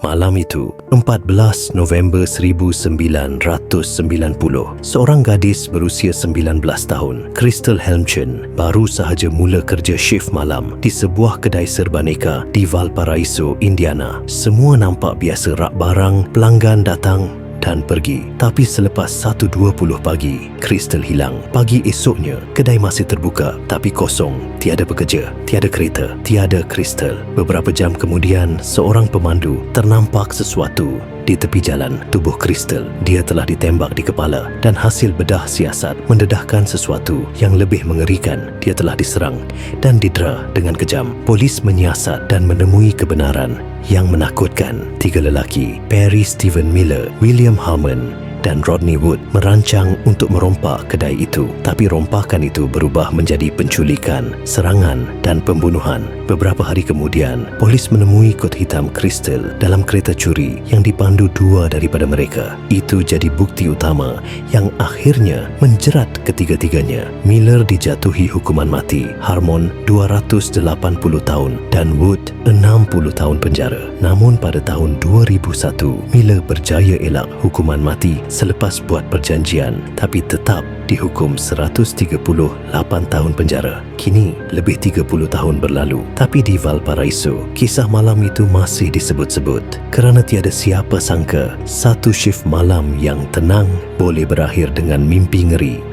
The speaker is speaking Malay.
Malam itu, 14 November 1990, seorang gadis berusia 19 tahun, Crystal Helmchen, baru sahaja mula kerja shift malam di sebuah kedai serbaneka di Valparaiso, Indiana. Semua nampak biasa rak barang, pelanggan datang dan pergi. Tapi selepas 1.20 pagi, Crystal hilang. Pagi esoknya, kedai masih terbuka tapi kosong. Tiada pekerja, tiada kereta, tiada Crystal. Beberapa jam kemudian, seorang pemandu ternampak sesuatu di tepi jalan tubuh Crystal. Dia telah ditembak di kepala dan hasil bedah siasat mendedahkan sesuatu yang lebih mengerikan. Dia telah diserang dan didera dengan kejam. Polis menyiasat dan menemui kebenaran yang menakutkan. Tiga lelaki, Perry Stephen Miller, William Harmon dan Rodney Wood merancang untuk merompak kedai itu. Tapi rompakan itu berubah menjadi penculikan, serangan dan pembunuhan. Beberapa hari kemudian, polis menemui kot hitam Crystal dalam kereta curi yang dipandu dua daripada mereka. Itu jadi bukti utama yang akhirnya menjerat ketiga-tiganya. Miller dijatuhi hukuman mati, Harmon 280 tahun dan Wood 60 tahun penjara. Namun pada tahun 2001, Miller berjaya elak hukuman mati selepas buat perjanjian tapi tetap dihukum 138 tahun penjara. Kini lebih 30 tahun berlalu tapi di Valparaiso kisah malam itu masih disebut-sebut kerana tiada siapa sangka satu shift malam yang tenang boleh berakhir dengan mimpi ngeri